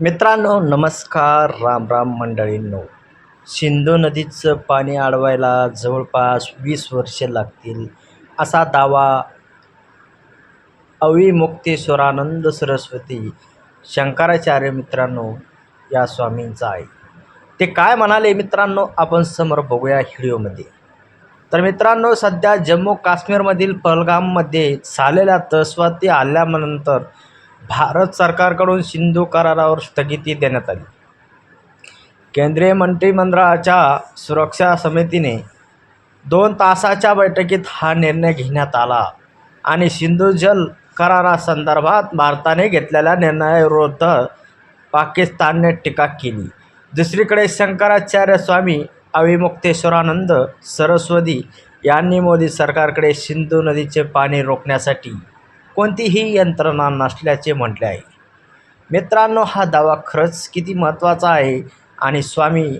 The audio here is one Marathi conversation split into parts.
मित्रांनो नमस्कार राम राम मंडळींनो. सिंधू नदीचं पाणी अडवायला जवळपास वीस वर्षे लागतील असा दावा अविमुक्तेश्वरानंद सरस्वती शंकराचार्य मित्रांनो या स्वामींचा आहे. ते काय म्हणाले मित्रांनो आपण समोर बघूया व्हिडिओमध्ये. तर मित्रांनो सध्या जम्मू काश्मीरमधील पहलगाममध्ये झालेल्या दहशतवादी हल्ल्यानंतर भारत सरकारकडून सिंधू करारावर स्थगिती देण्यात आली. केंद्रीय मंत्रिमंडळाच्या सुरक्षा समितीने दोन तासाच्या बैठकीत हा निर्णय घेण्यात आला आणि सिंधू जल करारासंदर्भात भारताने घेतलेल्या निर्णयाविरुद्ध पाकिस्तानने टीका केली. दुसरीकडे शंकराचार्य स्वामी अविमुक्तेश्वरानंद सरस्वती यांनी मोदी सरकारकडे सिंधू नदीचे पाणी रोखण्यासाठी कोणतीही यंत्रणा नसल्याचे म्हटले आहे. मित्रांनो हा दावा खरंच किती महत्त्वाचा आहे? आणि स्वामी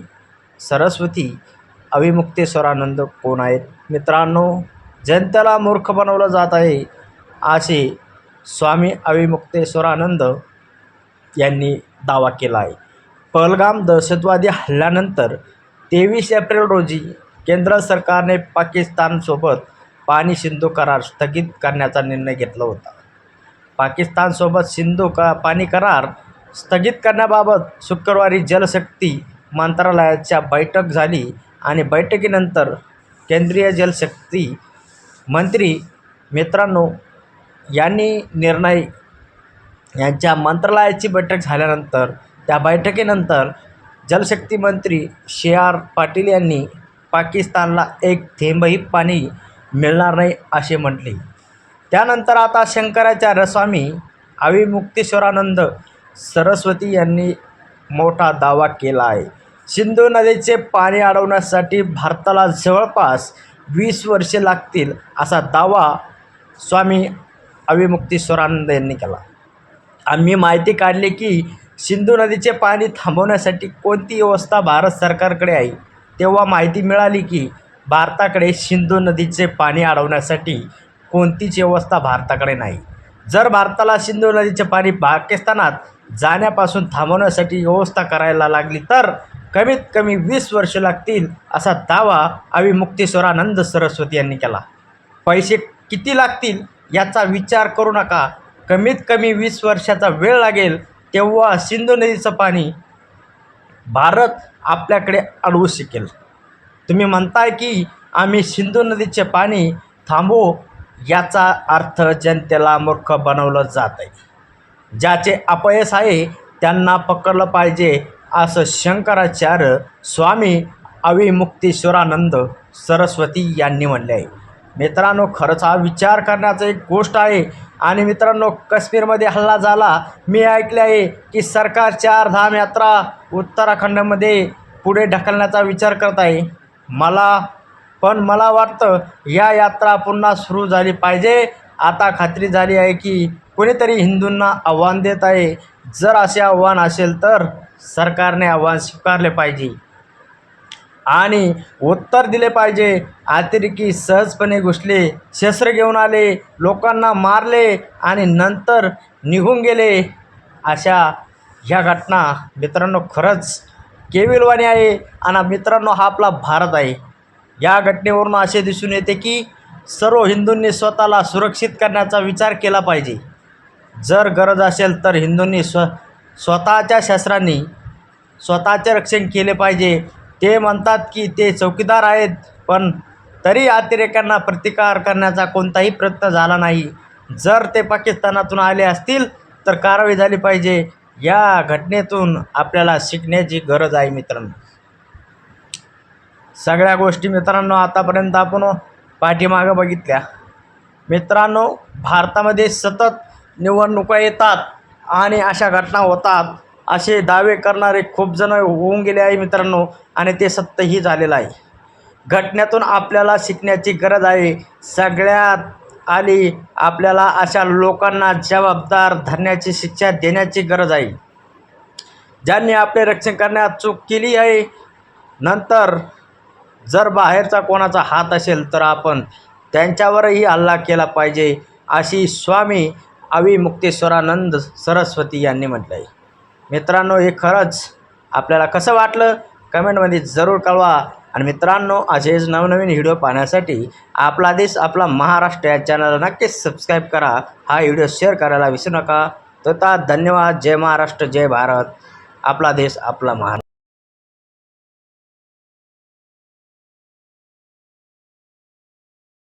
सरस्वती अविमुक्तेश्वरानंद कोण आहेत? मित्रांनो जनतेला मूर्ख बनवलं जात आहे असे स्वामी अविमुक्तेश्वरानंद यांनी दावा केला आहे. पहलगाम दहशतवादी हल्ल्यानंतर तेवीस एप्रिल रोजी केंद्र सरकारने पाकिस्तानसोबत पाणी सिंधू करार स्थगित करण्याचा निर्णय घेतला होता. पाकिस्तानसोबत सिंधू का पाणी करार स्थगित करण्याबाबत शुक्रवारी जलशक्ती मंत्रालयाच्या बैठक झाली आणि बैठकीनंतर केंद्रीय जलशक्ती मंत्री मित्रांनो यांनी निर्णय यांच्या मंत्रालयाची बैठक झाल्यानंतर त्या बैठकीनंतर जलशक्ती मंत्री शे आर पाटील यांनी पाकिस्तानला एक थेंबही पाणी मिळणार नाही असे म्हटले. त्यानंतर आता शंकराचार्य स्वामी अविमुक्तेश्वरानंद सरस्वती यांनी मोठा दावा केला आहे. सिंधू नदीचे पाणी अडवण्यासाठी भारताला जवळपास वीस वर्षे लागतील असा दावा स्वामी अविमुक्तेश्वरानंद यांनी केला. आम्ही माहिती काढली की सिंधू नदीचे पाणी थांबवण्यासाठी कोणती व्यवस्था भारत सरकारकडे आहे तेव्हा माहिती मिळाली की भारताकडे सिंधू नदीचे पाणी अडवण्यासाठी कोणतीच व्यवस्था भारताकडे नाही. जर भारताला सिंधू नदीचे पाणी पाकिस्तानात जाण्यापासून थांबवण्यासाठी व्यवस्था करायला लागली तर कमीत कमी वीस वर्ष लागतील असा दावा अविमुक्तेश्वरानंद सरस्वती यांनी केला. पैसे किती लागतील याचा विचार करू नका. कमीत कमी वीस वर्षाचा वेळ लागेल तेव्हा सिंधू नदीचं पाणी भारत आपल्याकडे अडवू शकेल. तुम्ही म्हणताय की आम्ही सिंधू नदीचे पाणी थांबवू याचा अर्थ जनतेला मूर्ख बनवलं जात आहे ज्याचे अपयश आहे त्यांना पकडलं पाहिजे असं शंकराचार्य स्वामी अविमुक्तेश्वरानंद सरस्वती यांनी म्हणले आहे. मित्रांनो खरंच हा विचार करण्याचा एक गोष्ट आहे. आणि मित्रांनो काश्मीरमध्ये हल्ला झाला. मी ऐकले आहे की सरकार चार धाम यात्रा उत्तराखंडमध्ये पुढे ढकलण्याचा विचार करत आहे. मला पण मला वाटतं या यात्रा पुन्हा सुरू झाली पाहिजे. आता खात्री झाली आहे की कोणीतरी हिंदूंना आव्हान देत आहे. जर असे आव्हान असेल तर सरकारने आव्हान स्वीकारले पाहिजे. आणि उत्तर दिले पाहिजे. अतिरेकी सहजपणे घुसले शस्त्र घेऊन आले लोकांना मारले आणि नंतर निघून गेले. अशा ह्या घटना मित्रांनो खरंच केविलवाणी आहे आणि मित्रांनो हा आपला भारत आहे. या घटनेवरून असे दिसून येते की सर्व हिंदूंनी स्वतःला सुरक्षित करण्याचा विचार केला पाहिजे. जर गरज असेल तर हिंदूंनी स्व स्वतःच्या शस्त्रांनी स्वतःचे रक्षण केले पाहिजे. ते म्हणतात की ते चौकीदार आहेत पण तरी अतिरेक्यांना प्रतिकार करण्याचा कोणताही प्रयत्न झाला नाही. जर ते पाकिस्तानातून आले असतील तर कारवाई झाली पाहिजे. या घटनेतून आपल्याला शिकण्याची गरज आहे मित्रांनो. सगळ्या गोष्टी मित्रांनो आतापर्यंत आपण पाठीमागं बघितल्या. मित्रांनो भारतामध्ये सतत निवडणुका येतात आणि अशा घटना होतात. असे दावे करणारे खूप जण होऊन गेले आहे मित्रांनो आणि ते सत्यही झालेलं आहे. घटनेतून आपल्याला शिकण्याची गरज आहे. सगळ्यात आली आपल्याला अशा लोकांना जबाबदार धरण्याची शिक्षा देण्याची गरज आहे. ज्यांनी आपले रक्षण करण्यात चूक केली आहे नंतर जर बाहेरचा कोणाचा हात असेल तर आपण त्यांच्यावरही हल्ला केला पाहिजे अशी स्वामी अविमुक्तेश्वरानंद सरस्वती यांनी म्हटलं आहे. मित्रांनो हे खरंच आपल्याला कसं वाटलं? कमेंटमध्ये जरूर कळवा. आणि मित्रांनो असेच नवनवीन व्हिडिओ पाहण्यासाठी आपला देश आपला महाराष्ट्र या चॅनलला नक्कीच सबस्क्राईब करा. हा व्हिडिओ शेअर करायला विसरू नका. तथा धन्यवाद. जय महाराष्ट्र जय भारत. आपला देश आपला महाराष्ट्र.